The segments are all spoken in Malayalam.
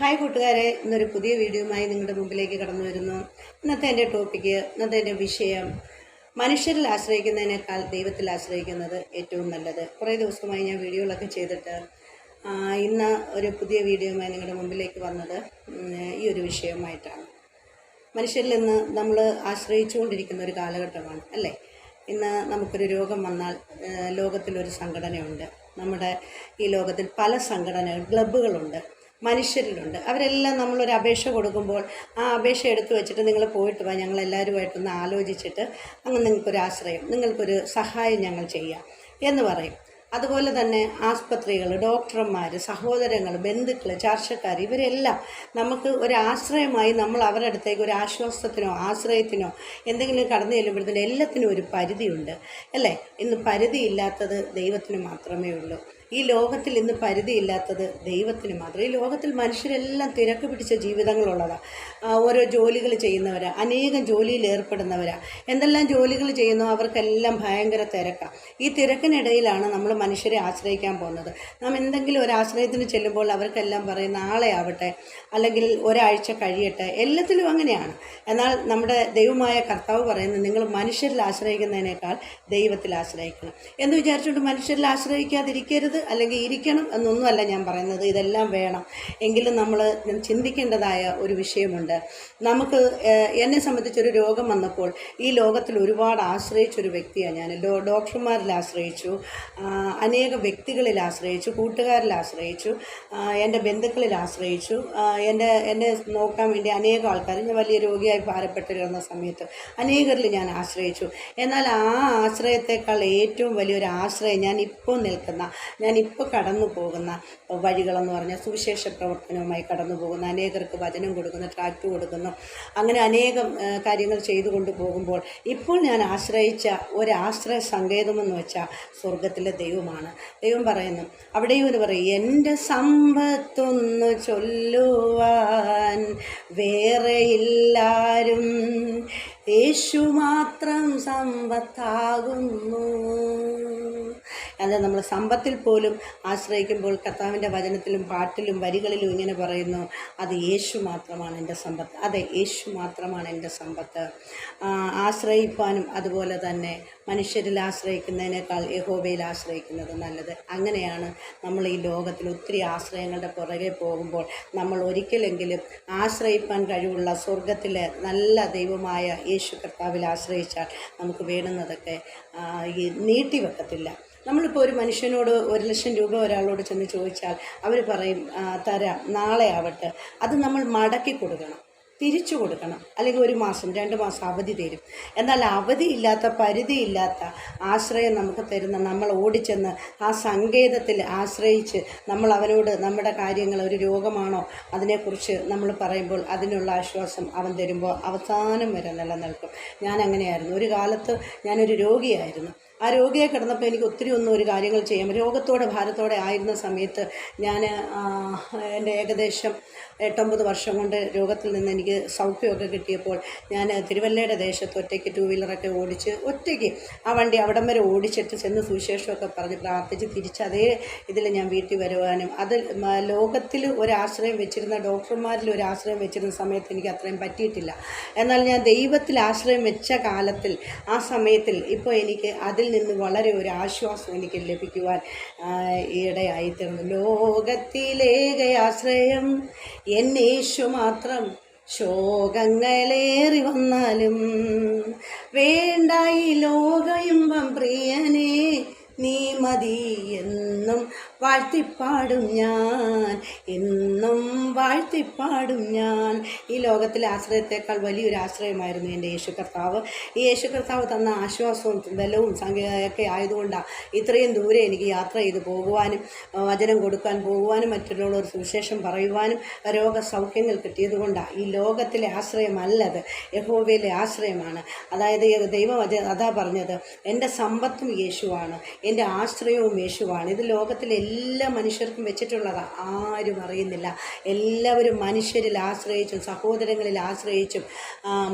ഹായ് കൂട്ടുകാരെ ഇന്നൊരു പുതിയ വീഡിയോയുമായി നിങ്ങളുടെ മുമ്പിലേക്ക് കടന്നു വരുന്നു. ഇന്നത്തെ എന്റെ ടോപ്പിക്ക് ഇന്നത്തെ എന്റെ വിഷയം മനുഷ്യരിൽ ആശ്രയിക്കുന്നതിനേക്കാൾ ദൈവത്തിൽ ആശ്രയിക്കുന്നത് ഏറ്റവും നല്ലത്. കുറേ ദിവസമായി ഞാൻ വീഡിയോകളൊക്കെ ചെയ്തിട്ട് ഇന്ന് ഒരു പുതിയ വീഡിയോയുമായി നിങ്ങളുടെ മുമ്പിലേക്ക് വന്നത് ഈ ഒരു വിഷയമായിട്ടാണ് മനുഷ്യരിൽ നിന്ന് നമ്മൾ ആശ്രയിച്ചുകൊണ്ടിരിക്കുന്ന ഒരു കാലഘട്ടമാണ് അല്ലേ? ഇന്ന് നമുക്കൊരു രോഗം വന്നാൽ ലോകത്തിലൊരു സംഘടനയുണ്ട്. നമ്മുടെ ഈ ലോകത്തിൽ പല സംഘടനകൾ ക്ലബ്ബുകളുണ്ട്. മനുഷ്യരിലുണ്ട്. അവരെല്ലാം നമ്മളൊരു അപേക്ഷ കൊടുക്കുമ്പോൾ ആ അപേക്ഷ എടുത്തു വെച്ചിട്ട് നിങ്ങൾ പോയിട്ട് വാ ഞങ്ങൾ എല്ലാവരുമായിട്ടൊന്ന് ആലോചിച്ചിട്ട് അങ്ങ് നിങ്ങൾക്കൊരു ആശ്രയം നിങ്ങൾക്കൊരു സഹായം ഞങ്ങൾ ചെയ്യാം എന്ന് പറയും. അതുപോലെ തന്നെ ആസ്പത്രികൾ ഡോക്ടർമാർ സഹോദരങ്ങൾ ബന്ധുക്കൾ ചാർച്ചക്കാർ ഇവരെല്ലാം നമുക്ക് ഒരു ആശ്രയമായി നമ്മൾ അവരുടെ അടുത്തേക്ക് ഒരു ആശ്വാസത്തിനോ ആശ്രയത്തിനോ എന്തെങ്കിലും കടന്നു ചെല്ലുമ്പോഴത്തേനും എല്ലാത്തിനും ഒരു പരിധിയുണ്ട്. അല്ലേ? ഇന്ന് പരിധിയില്ലാത്തത് ദൈവത്തിന് മാത്രമേ ഉള്ളൂ. ഈ ലോകത്തിൽ ഇന്ന് പരിധിയില്ലാത്തത് ദൈവത്തിന് മാത്രം. ഈ ലോകത്തിൽ മനുഷ്യരെല്ലാം തിരക്ക് പിടിച്ച ജീവിതങ്ങളുള്ളതാണ് ഓരോ ജോലികൾ ചെയ്യുന്നവരാ അനേകം ജോലിയിൽ ഏർപ്പെടുന്നവരാണ് എന്തെല്ലാം ജോലികൾ ചെയ്യുന്നു അവർക്കെല്ലാം ഭയങ്കര തിരക്കാണ് ഈ തിരക്കിനിടയിലാണ് നമ്മൾ മനുഷ്യരെ ആശ്രയിക്കാൻ പോകുന്നത്. നാം എന്തെങ്കിലും ഒരു ആശ്രയത്തിന് ചെല്ലുമ്പോൾ അവർക്കെല്ലാം പറയും നാളെ ആവട്ടെ അല്ലെങ്കിൽ ഒരാഴ്ച കഴിയട്ടെ. എല്ലാത്തിലും അങ്ങനെയാണ്. എന്നാൽ നമ്മുടെ ദൈവമായ കർത്താവ് പറയുന്നത് നിങ്ങൾ മനുഷ്യരിൽ ആശ്രയിക്കുന്നതിനേക്കാൾ ദൈവത്തിൽ ആശ്രയിക്കണം. എന്ന് വിചാരിച്ചുകൊണ്ട് മനുഷ്യരിൽ ആശ്രയിക്കാതിരിക്കരുത്. അല്ലെങ്കിൽ ഇരിക്കണം എന്നൊന്നുമല്ല ഞാൻ പറയുന്നത്. ഇതെല്ലാം വേണം. എങ്കിലും നമ്മൾ ചിന്തിക്കേണ്ടതായ ഒരു വിഷയമുണ്ട്. നമുക്ക് എന്നെ സംബന്ധിച്ചൊരു രോഗം വന്നപ്പോൾ ഈ ലോകത്തിൽ ഒരുപാട് ആശ്രയിച്ചൊരു വ്യക്തിയാണ് ഞാൻ. ഡോ ഡോക്ടർമാരിൽ ആശ്രയിച്ചു അനേക വ്യക്തികളിൽ ആശ്രയിച്ചു കൂട്ടുകാരിൽ ആശ്രയിച്ചു എന്റെ ബന്ധുക്കളിൽ ആശ്രയിച്ചു എന്റെ എന്നെ നോക്കാൻ വേണ്ടി അനേകം ആൾക്കാർ ഞാൻ വലിയ രോഗിയായി ഭാരപ്പെട്ടിരുന്ന സമയത്ത് അനേകരിൽ ഞാൻ ആശ്രയിച്ചു. എന്നാൽ ആ ആശ്രയത്തെക്കാൾ ഏറ്റവും വലിയൊരു ആശ്രയം ഞാൻ ഇപ്പോൾ നിൽക്കുന്ന ഞാൻ ഇപ്പോൾ കടന്നു പോകുന്ന വഴികളെന്ന് പറഞ്ഞാൽ സുവിശേഷ പ്രവർത്തനവുമായി കടന്നു പോകുന്ന അനേകർക്ക് വചനം കൊടുക്കുന്നു ട്രാക്ട് കൊടുക്കുന്നു അങ്ങനെ അനേകം കാര്യങ്ങൾ ചെയ്തു കൊണ്ടു പോകുമ്പോൾ ഇപ്പോൾ ഞാൻ ആശ്രയിച്ച ഒരാശ്രയ സങ്കേതമെന്ന് വെച്ചാൽ സ്വർഗത്തിലെ ദൈവമാണ്. ദൈവം പറയുന്നു അവിടെയും ഒരു പറയും എന്റെ സമ്പത്തൊന്ന് ചൊല്ലുവാൻ വേറെയില്ലാരും യേശു മാത്രം സമ്പത്താകുന്നു. അത് നമ്മൾ സമ്പത്തിൽ പോലും ആശ്രയിക്കുമ്പോൾ കർത്താവിന്റെ വചനത്തിലും പാട്ടിലും വരികളിലും ഇങ്ങനെ പറയുന്നു അത് യേശു മാത്രമാണ് എന്റെ സമ്പത്ത്. അതെ യേശു മാത്രമാണ് എന്റെ സമ്പത്ത്. ആശ്രയിപ്പാനും അതുപോലെ തന്നെ മനുഷ്യരിൽ ആശ്രയിക്കുന്നതിനേക്കാൾ യഹോബയിൽ ആശ്രയിക്കുന്നത് നല്ലത്. അങ്ങനെയാണ് നമ്മൾ ഈ ലോകത്തിൽ ഒത്തിരി ആശ്രയങ്ങളുടെ പുറകെ പോകുമ്പോൾ നമ്മൾ ഒരിക്കലെങ്കിലും ആശ്രയിപ്പാൻ കഴിവുള്ള സ്വർഗത്തിലെ നല്ല ദൈവമായ യേശു കർത്താവിൽ ആശ്രയിച്ചാൽ നമുക്ക് വേണ്ടുന്നതൊക്കെ നീട്ടിവെക്കത്തില്ല നമ്മളിപ്പോൾ ഒരു മനുഷ്യനോട് ഒരു ലക്ഷം രൂപ ഒരാളോട് ചെന്ന് ചോദിച്ചാൽ അവർ പറയും തരാം നാളെ ആവട്ടെ. അത് നമ്മൾ മടക്കി കൊടുക്കണം തിരിച്ചു കൊടുക്കണം. അല്ലെങ്കിൽ ഒരു മാസം രണ്ട് മാസം അവധി തരും. എന്നാൽ അവധിയില്ലാത്ത പരിധിയില്ലാത്ത ആശ്രയം നമുക്ക് തരുന്ന നമ്മൾ ഓടിച്ചെന്ന് ആ സങ്കേതത്തിൽ ആശ്രയിച്ച് നമ്മൾ അവനോട് നമ്മുടെ കാര്യങ്ങൾ ഒരു രോഗമാണോ അതിനെക്കുറിച്ച് നമ്മൾ പറയുമ്പോൾ അതിനുള്ള ആശ്വാസം അവൻ തരുമ്പോൾ അവസാനം വരെ നിലനിൽക്കും. ഞാൻ അങ്ങനെയായിരുന്നു. ഒരു കാലത്ത് ഞാനൊരു രോഗിയായിരുന്നു. ആ രോഗിയെ കിടന്നപ്പോൾ എനിക്ക് ഒത്തിരി ഒന്നും ഒരു കാര്യങ്ങൾ ചെയ്യാം രോഗത്തോടെ ഭാരത്തോടെ ആയിരുന്ന സമയത്ത് ഞാൻ എന്റെ ഏകദേശം എട്ടൊമ്പത് വർഷം കൊണ്ട് രോഗത്തിൽ നിന്ന് എനിക്ക് സൗഖ്യമൊക്കെ കിട്ടിയപ്പോൾ ഞാൻ തിരുവല്ലയുടെ ദേശത്ത് ഒറ്റയ്ക്ക് ടൂ വീലറൊക്കെ ഓടിച്ച് ഒറ്റയ്ക്ക് ആ വണ്ടി അവിടം വരെ ഓടിച്ചിട്ട് ചെന്ന് സുവിശേഷമൊക്കെ പറഞ്ഞ് പ്രാർത്ഥിച്ച് തിരിച്ച് അതേ ഇതിൽ ഞാൻ വീട്ടിൽ വരുവാനും അത് ലോകത്തിൽ ഒരാശ്രയം വെച്ചിരുന്ന ഡോക്ടർമാരിൽ ഒരു ആശ്രയം വെച്ചിരുന്ന സമയത്ത് എനിക്ക് അത്രയും പറ്റിയിട്ടില്ല. എന്നാൽ ഞാൻ ദൈവത്തിൽ ആശ്രയം വെച്ച കാലത്തിൽ ആ സമയത്തിൽ ഇപ്പോൾ എനിക്ക് അതിൽ നിന്ന് വളരെ ഒരു ആശ്വാസം എനിക്ക് ലഭിക്കുവാൻ ഇടയായിത്തീർന്നു ലോകത്തിലേക ആശ്രയം എന്നേശു മാത്രം. ശോകങ്ങളേറി വന്നാലും വേണ്ട ഈ ലോകയുമ്പം പ്രിയനെ നീ മതി എന്നും വാഴ്ത്തിപ്പാടും ഞാൻ. എന്നും വാഴ്ത്തിപ്പാടും ഞാൻ. ഈ ലോകത്തിലെ ആശ്രയത്തെക്കാൾ വലിയൊരു ആശ്രയമായിരുന്നു എന്റെ യേശു കർത്താവ് ഈ യേശു കർത്താവ് തന്ന ആശ്വാസവും ബലവും സംഖ്യയൊക്കെ ആയതുകൊണ്ടാണ് ഇത്രയും ദൂരെ എനിക്ക് യാത്ര ചെയ്ത് പോകുവാനും വചനം കൊടുക്കാൻ പോകുവാനും മറ്റുള്ളവർ സുവിശേഷം പറയുവാനും രോഗസൗഖ്യങ്ങൾ കിട്ടിയതുകൊണ്ടാണ് ഈ ലോകത്തിലെ ആശ്രയമല്ലത്. യഹോവയിലെ ആശ്രയമാണ്. അതായത് ദൈവം അതാ പറഞ്ഞത് എന്റെ സമ്പത്തും യേശുവാണ്. എന്റെ ആശ്രയവും യേശുവാണ്. ഇത് ലോകത്തിലെ എല്ലാ മനുഷ്യർക്കും വെച്ചിട്ടുള്ളതാണ് ആരും അറിയുന്നില്ല. എല്ലാവരും മനുഷ്യരിൽ ആശ്രയിച്ചും സഹോദരങ്ങളിൽ ആശ്രയിച്ചും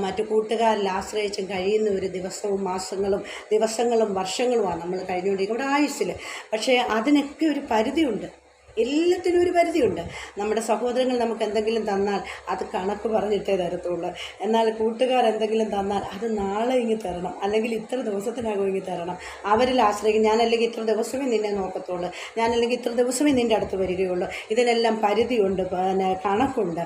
മറ്റു കൂട്ടുകാരിൽ ആശ്രയിച്ചും കഴിയുന്ന ഒരു ദിവസവും മാസങ്ങളും ദിവസങ്ങളും വർഷങ്ങളുമാണ് നമ്മൾ കഴിഞ്ഞുകൊണ്ടിരിക്കുന്നത്. നമ്മുടെ ആയുസ്സിൽ പക്ഷേ അതിനൊക്കെ ഒരു പരിധിയുണ്ട്. എല്ലാത്തിനും ഒരു പരിധിയുണ്ട്. നമ്മുടെ സഹോദരങ്ങൾ നമുക്ക് എന്തെങ്കിലും തന്നാൽ അത് കണക്ക് പറഞ്ഞിട്ടേ തരത്തുള്ളൂ. എന്നാൽ കൂട്ടുകാർ എന്തെങ്കിലും തന്നാൽ അത് നാളെ ഇങ്ങ് തരണം. അല്ലെങ്കിൽ ഇത്ര ദിവസത്തിനകം ഇങ്ങ് തരണം. അവരിൽ ആശ്രയിക്കും. ഞാനല്ലെങ്കിൽ ഇത്ര ദിവസമേ നിന്നെ നോക്കത്തുള്ളൂ. ഞാനല്ലെങ്കിൽ ഇത്ര ദിവസമേ നിന്റെ അടുത്ത് വരികയുള്ളൂ. ഇതിനെല്ലാം പരിധിയുണ്ട്. പിന്നെ കണക്കുണ്ട്.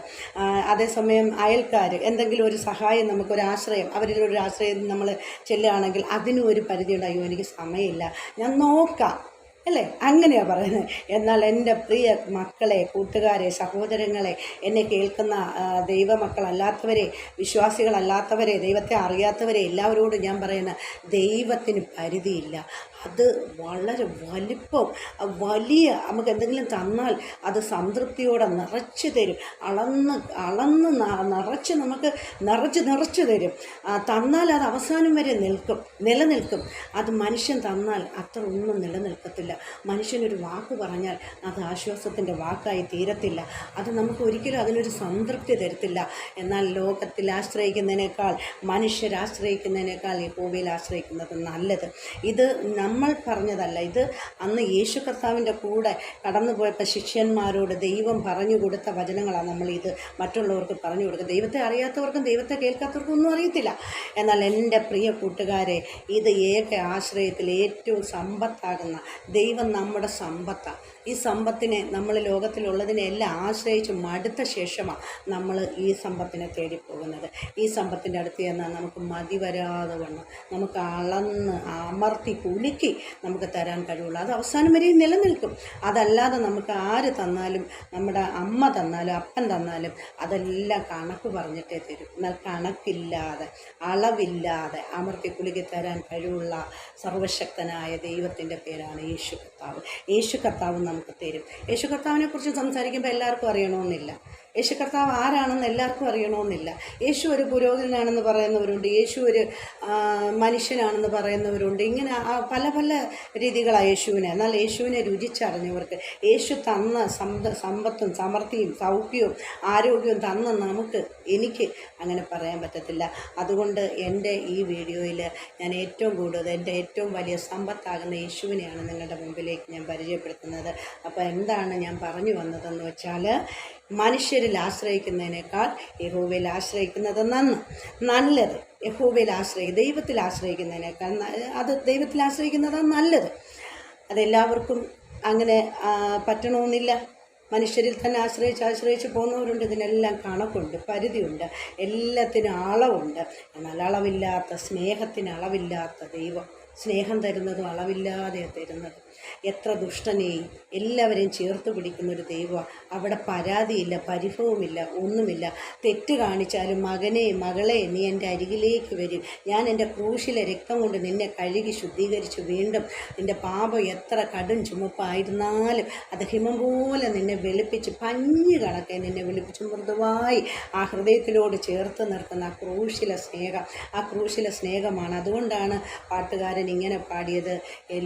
അതേസമയം അയൽക്കാർ എന്തെങ്കിലും ഒരു സഹായം നമുക്കൊരു ആശ്രയം അവരിൽ ഒരു ആശ്രയം നമ്മൾ ചെല്ലുകയാണെങ്കിൽ അതിനും ഒരു പരിധിയുണ്ട്. അയ്യോ എനിക്ക് സമയമില്ല. ഞാൻ നോക്കാം. അല്ലേ? അങ്ങനെയാണ് പറയുന്നത്. എന്നാൽ എന്റെ പ്രിയ മക്കളെ കൂട്ടുകാരെ സഹോദരങ്ങളെ എന്നെ കേൾക്കുന്ന ദൈവമക്കളല്ലാത്തവരെ വിശ്വാസികളല്ലാത്തവരെ ദൈവത്തെ അറിയാത്തവരെ എല്ലാവരോടും ഞാൻ പറയുന്ന ദൈവത്തിന് പരിധിയില്ല. അത് വളരെ വലിപ്പം വലിയ നമുക്ക് എന്തെങ്കിലും തന്നാൽ അത് സംതൃപ്തിയോടെ നിറച്ച് തരും. അളന്ന് അളന്ന് നിറച്ച് നമുക്ക് നിറച്ച് നിറച്ച് തരും. തന്നാൽ അത് അവസാനം വരെ നിൽക്കും നിലനിൽക്കും. അത് മനുഷ്യൻ തന്നാൽ അത്ര ഒന്നും നിലനിൽക്കത്തില്ല. മനുഷ്യനൊരു വാക്ക് പറഞ്ഞാൽ അത് ആശ്വാസത്തിന്റെ വാക്കായി തീരത്തില്ല. അത് നമുക്ക് ഒരിക്കലും അതിനൊരു സംതൃപ്തി തരത്തില്ല. എന്നാൽ ലോകത്തിൽ ആശ്രയിക്കുന്നതിനേക്കാൾ മനുഷ്യരാശ്രയിക്കുന്നതിനേക്കാൾ യഹോവയിൽ ആശ്രയിക്കുന്നത് നല്ലത്. ഇത് നമ്മൾ പറഞ്ഞതല്ല. ഇത് അന്ന് യേശു കർത്താവിന്റെ കൂടെ കടന്നു പോയപ്പോൾ ശിഷ്യന്മാരോട് ദൈവം പറഞ്ഞു കൊടുത്ത വചനങ്ങളാണ് നമ്മൾ ഇത് മറ്റുള്ളവർക്ക് പറഞ്ഞു കൊടുക്കുക. ദൈവത്തെ അറിയാത്തവർക്കും ദൈവത്തെ കേൾക്കാത്തവർക്കും ഒന്നും അറിയത്തില്ല. എന്നാൽ എന്റെ പ്രിയ കൂട്ടുകാരെ ഇത് ഏക ആശ്രയത്തിൽ ഏറ്റവും സമ്പത്താകുന്ന ദൈവം നമ്മുടെ സമ്പത്താണ് ഈ സമ്പത്തിനെ നമ്മൾ ലോകത്തിലുള്ളതിനെ എല്ലാം ആശ്രയിച്ച് മടുത്ത ശേഷമാണ് നമ്മൾ ഈ സമ്പത്തിനെ തേടിപ്പോകുന്നത്. ഈ സമ്പത്തിന്റെ അടുത്ത് ചെന്നാൽ നമുക്ക് മതി വരാതെ വണ്ണം. നമുക്ക് അളന്ന് അമർത്തി കുലുക്കി നമുക്ക് തരാൻ കഴിവുള്ളൂ. അത് അവസാനം വരെയും നിലനിൽക്കും. അതല്ലാതെ നമുക്ക് ആര് തന്നാലും നമ്മുടെ അമ്മ തന്നാലും അപ്പൻ തന്നാലും അതെല്ലാം കണക്ക് പറഞ്ഞിട്ടേ തരും. എന്നാൽ കണക്കില്ലാതെ അളവില്ലാതെ അമർത്തി കുലുക്കി തരാൻ കഴിവുള്ള സർവശക്തനായ ദൈവത്തിന്റെ പേരാണ് യേശു കർത്താവ്. യേശു കർത്താവ് നമുക്ക് തരും. യേശു കർത്താവിനെ കുറിച്ച് സംസാരിക്കുമ്പോൾ എല്ലാവർക്കും അറിയണമെന്നില്ല യേശു കർത്താവ് ആരാണെന്ന് എല്ലാവർക്കും അറിയണമെന്നില്ല. യേശു ഒരു പുരോഹിതനാണെന്ന് പറയുന്നവരുണ്ട്. യേശു ഒരു മനുഷ്യനാണെന്ന് പറയുന്നവരുണ്ട്. ഇങ്ങനെ പല പല രീതികളാണ് യേശുവിനെ. എന്നാൽ യേശുവിനെ രുചിച്ചറിഞ്ഞവർക്ക് യേശു തന്ന സമ്പ സമ്പത്തും സമൃദ്ധിയും സൗഖ്യവും ആരോഗ്യവും തന്ന നമുക്ക് എനിക്ക് അങ്ങനെ പറയാൻ പറ്റത്തില്ല. അതുകൊണ്ട് എന്റെ ഈ വീഡിയോയിൽ ഞാൻ ഏറ്റവും കൂടുതൽ എന്റെ ഏറ്റവും വലിയ സമ്പത്താകുന്ന യേശുവിനെയാണ് നിങ്ങളുടെ മുമ്പിലേക്ക് ഞാൻ പരിചയപ്പെടുത്തുന്നത്. അപ്പോൾ എന്താണ് ഞാൻ പറഞ്ഞു വന്നതെന്ന് വെച്ചാൽ മനുഷ്യരിൽ ആശ്രയിക്കുന്നതിനേക്കാൾ യഹോവയിൽ ആശ്രയിക്കുന്നത് നന്ന് നല്ലത്. യഹോവയിൽ ആശ്രയി ദൈവത്തിൽ ആശ്രയിക്കുന്നതിനേക്കാൾ അത് ദൈവത്തിൽ ആശ്രയിക്കുന്നതാണ് നല്ലത്. അതെല്ലാവർക്കും അങ്ങനെ പറ്റണമെന്നില്ല മനുഷ്യരിൽ തന്നെ ആശ്രയിച്ച് ആശ്രയിച്ച് പോകുന്നവരുണ്ട്. ഇതിനെല്ലാം കണക്കുണ്ട് പരിധിയുണ്ട് എല്ലാത്തിനും അളവുണ്ട്. എന്നാൽ അളവില്ലാത്ത സ്നേഹത്തിന് അളവില്ലാത്ത ദൈവം സ്നേഹം തരുന്നതും അളവില്ലാതെ തരുന്നത്. എത്ര ദുഷ്ടനെയും എല്ലാവരെയും ചേർത്ത് പിടിക്കുന്ന ഒരു ദൈവമാണ് അവിടെ പരാതിയില്ല പരിഭവമില്ല ഒന്നുമില്ല. തെറ്റ് കാണിച്ചാലും മകനെ മകളെ നീ എന്റെ അരികിലേക്ക് വരും. ഞാൻ എന്റെ ക്രൂശിലെ രക്തം കൊണ്ട് നിന്നെ കഴുകി ശുദ്ധീകരിച്ച് വീണ്ടും നിന്റെ പാപം എത്ര കടും ചുമപ്പായിരുന്നാലും അത് ഹിമം പോലെ നിന്നെ വെളുപ്പിച്ച് പഞ്ഞു കണക്കെ നിന്നെ വെളുപ്പിച്ച് മൃദുവായി ആ ഹൃദയത്തിലോട് ചേർത്ത് നിർത്തുന്ന ആ ക്രൂശിലെ സ്നേഹം. ആ ക്രൂശിലെ സ്നേഹമാണ്. അതുകൊണ്ടാണ് പാട്ടുകാരൻ ഇങ്ങനെ പാടിയത്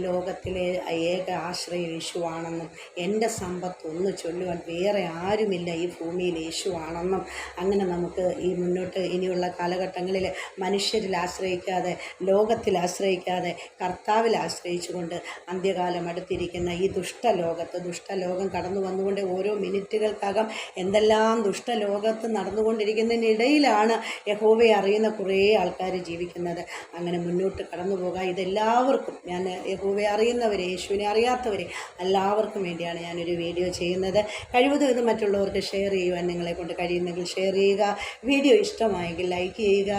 ലോകത്തിലെ ഏക ആശ്രയം യേശുവാണെന്നും എന്റെ സമ്പത്ത് ഒന്ന് ചൊല്ലുവാൻ വേറെ ആരുമില്ല ഈ ഭൂമിയിൽ യേശുവാണെന്നും. അങ്ങനെ നമുക്ക് ഈ മുന്നോട്ട് ഇനിയുള്ള കാലഘട്ടങ്ങളിൽ മനുഷ്യരിൽ ആശ്രയിക്കാതെ ലോകത്തിൽ ആശ്രയിക്കാതെ കർത്താവിൽ ആശ്രയിച്ചുകൊണ്ട് അന്ത്യകാലം അടുത്തിരിക്കുന്ന ഈ ദുഷ്ടലോകത്ത് ദുഷ്ടലോകം കടന്നു വന്നുകൊണ്ട് ഓരോ മിനിറ്റുകൾക്കകം എന്തെല്ലാം ദുഷ്ടലോകത്ത് നടന്നുകൊണ്ടിരിക്കുന്നതിനിടയിലാണ് യഹോവയെ അറിയുന്ന കുറേ ആൾക്കാർ ജീവിക്കുന്നത്. അങ്ങനെ മുന്നോട്ട് കടന്നു പോകാം ഇതെല്ലാവർക്കും ഞാൻ യഹൂവെ അറിയുന്നവരെ യേശുവിനെ അറിയാത്തവരെ എല്ലാവർക്കും വേണ്ടിയാണ് ഞാനൊരു വീഡിയോ ചെയ്യുന്നത്. കഴിവതും ഇത് മറ്റുള്ളവർക്ക് ഷെയർ ചെയ്യുവാൻ നിങ്ങളെ കൊണ്ട് കഴിയുന്നെങ്കിൽ ഷെയർ ചെയ്യുക. വീഡിയോ ഇഷ്ടമായെങ്കിൽ ലൈക്ക് ചെയ്യുക.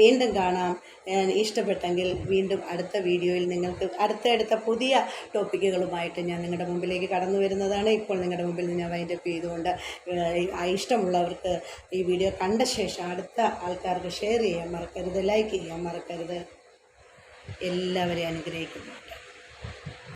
വീണ്ടും കാണാം. ഇഷ്ടപ്പെട്ടെങ്കിൽ വീണ്ടും അടുത്ത വീഡിയോയിൽ നിങ്ങൾക്ക് അടുത്തടുത്ത പുതിയ ടോപ്പിക്കുകളുമായിട്ട് ഞാൻ നിങ്ങളുടെ മുമ്പിലേക്ക് കടന്നു വരുന്നതാണ്. ഇപ്പോൾ നിങ്ങളുടെ മുമ്പിൽ ഞാൻ വൈൻഡപ്പ് ചെയ്തുകൊണ്ട് ഇഷ്ടമുള്ളവർക്ക് ഈ വീഡിയോ കണ്ട ശേഷം അടുത്ത ആൾക്കാർക്ക് ഷെയർ ചെയ്യാൻ മറക്കരുത് ലൈക്ക് ചെയ്യാൻ മറക്കരുത്. എല്ലാവരെയും അനുഗ്രഹിക്കുന്നുണ്ട്